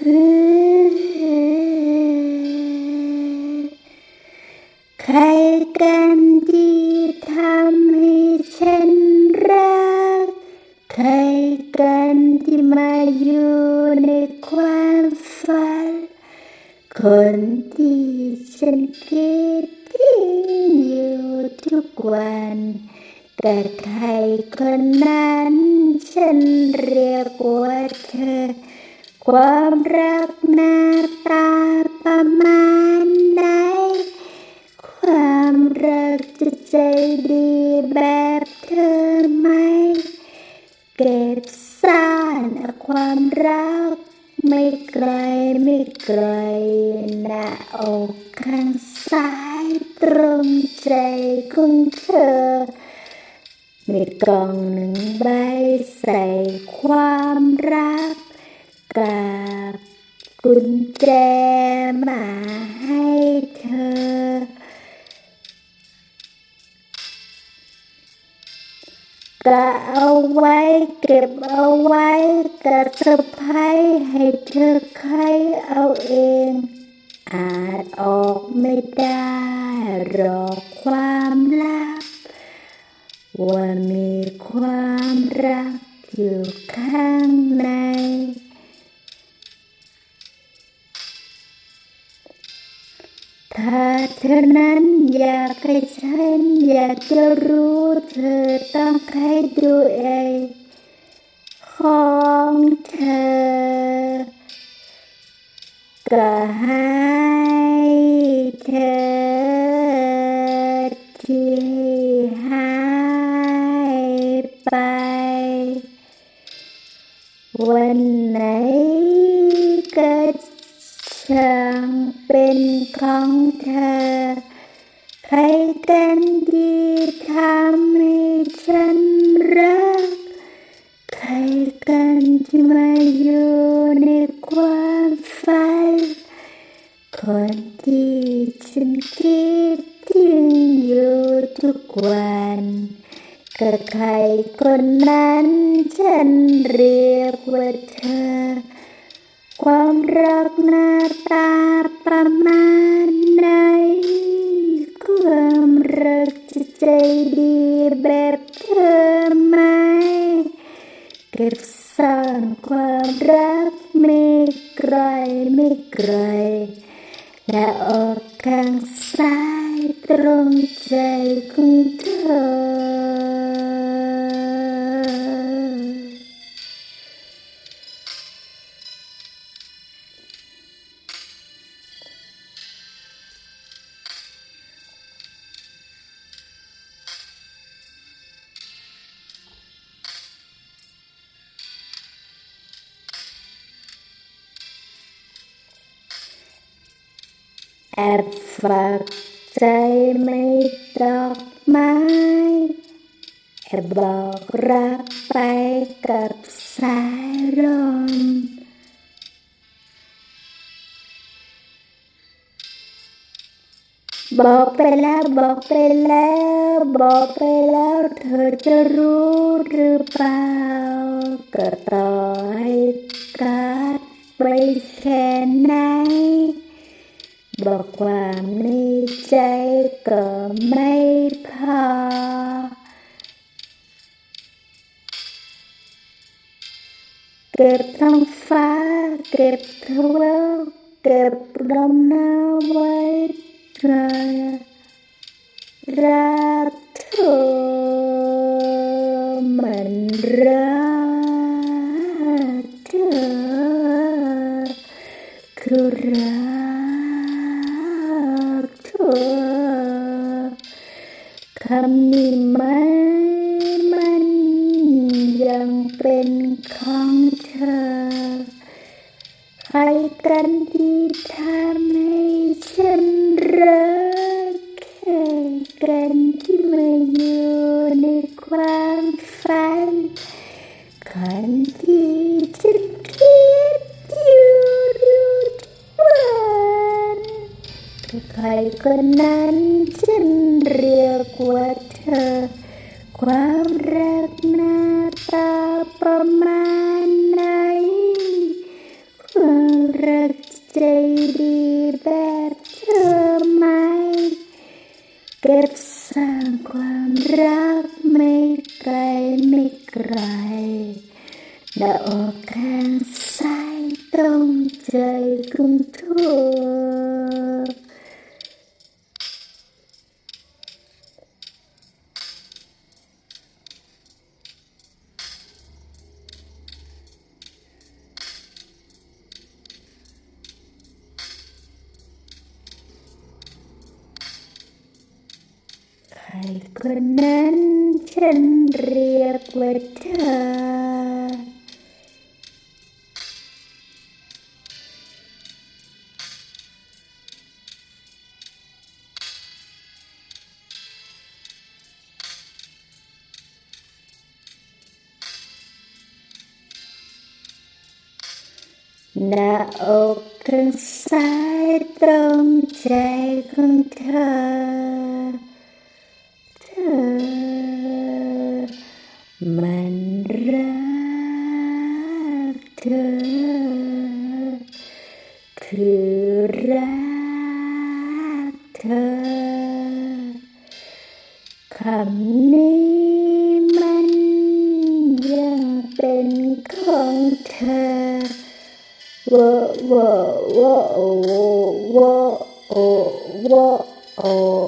ใครกันที่ทำให้ฉันรัก ใครกันที่มาอยู่ในความฝัน คนที่ฉันคิดถึงอยู่ทุกวันกับใครคนนั้นฉันเรียกว่าเธอ ความรักหน้าตาประมาณไหน ความรักจะใจดีแบบเธอไหม เก็บซ่านความรัก ไม่ไกลไม่ไกลหน้าอกข้างซ้ายตรงใจของเธอมีกล่องหนึ่งใบใส่ความรัก กับกุญแจมาให้เธอ ก็เอาไว้เก็บเอาไว้กับสะพายให้เธอใครเอาเอง อาจออกไม่ได้หรอกความลับ ว่ามีความรักอยู่ข้างใน ถ้าเธอนั้นอยากให้ฉันอยากจะรู้เธอต้องให้ดูเองของเธอ ก็ให้เธอที่หายไป วันไหนก็ช่างเป็นของเธอ ใครกันที่ทำให้ฉันรัก ใครกัน ที่มาอยู่ในความฝัน คนที่ฉันคิดถึงอยู่ทุกวันกับใครคนนั้นฉันเรียกว่าเธอ ความรักหน้าตาประมาณไหนความรักจะใจดีแบบเธอไหมเก็บ ร้างความรักไม่ไกลไม่ไกลและออกข้างซ้ายตรงใจของเธอ แอบฝากใจไม่ดอกไม้แอบบอกรักไปกับสายลมบอกไปแล้วบอกไปแล้ว บอกไปแล้วเธอจะรู้หรือเปล่า ก็ต่อให้กัดไปแค่ไหน บอกความในใจก็ไม่พอ เก็บท้องฟ้า เก็บเธอไว้เก็บลมหนาวไว้เธอรัก เป็นของเธอ ใครกันที่ทำให้ฉันรักใครกันที่มาอยู่ในความฝันคนที่ฉันคิดอยู่ทุกวันใครคนนั้นฉันเรียกว่า รักใจดีแบบเธอไหม เก็บสร้างความรักไม่ไกลไม่ไกลหน้าอกแขนซ้ายตรงใจรุ่งทุ่ว ครคนนั้นฉันเรียกว่าเธอ หน้าอกข้างซ้ายตรงใจของเธอ มันรักเธอ คือรักเธอ คำนี้มันยังเป็นของเธอ Whoa, whoa, whoa, whoa, whoa, whoa, oh,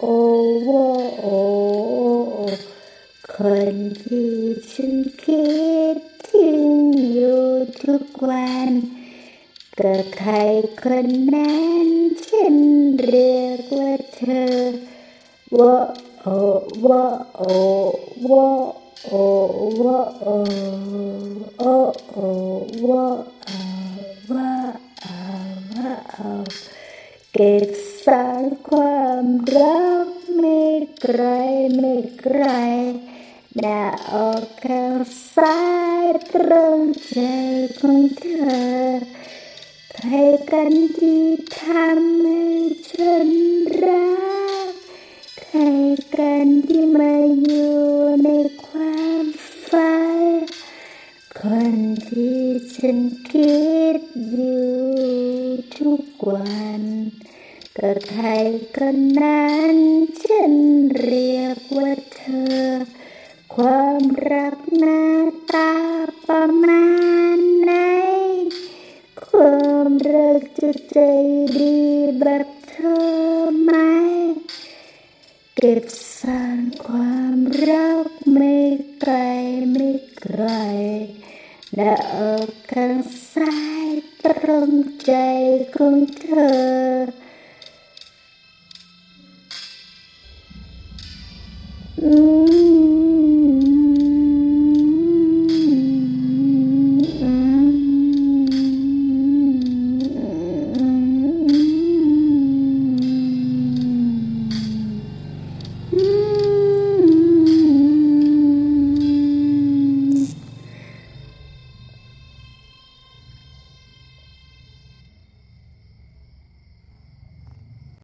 whoa, whoa, whoa, คนที่ฉันคิดถึงอยู่ทุกวันก็ใครคนนั้นฉันเรียกว่าเธอว่าโอ้ว่าโอ้ว่าโอ้ว่าโอ้โอ้โอว่าอาว่าอาว่าอาเก็บ สารความรักไม่ไกลไม่ไกลหน้าออกข้างซ้ายตรงใจของเธอใครกันที่ทำให้ฉันรัก ใครกันที่มาอยู่ในความฝันคนที่ฉันคิดอยู่ทุกวัน ก็ใครคนนั้นฉันเรียกว่าเธอ ความรักหน้าตาประมาณไหน ความรักจะใจดีแบบเธอไหม เก็บสร้างความรักไม่ไกลไม่ไกลหน้าอกข้างซ้ายตรงใจของเธอ Hum.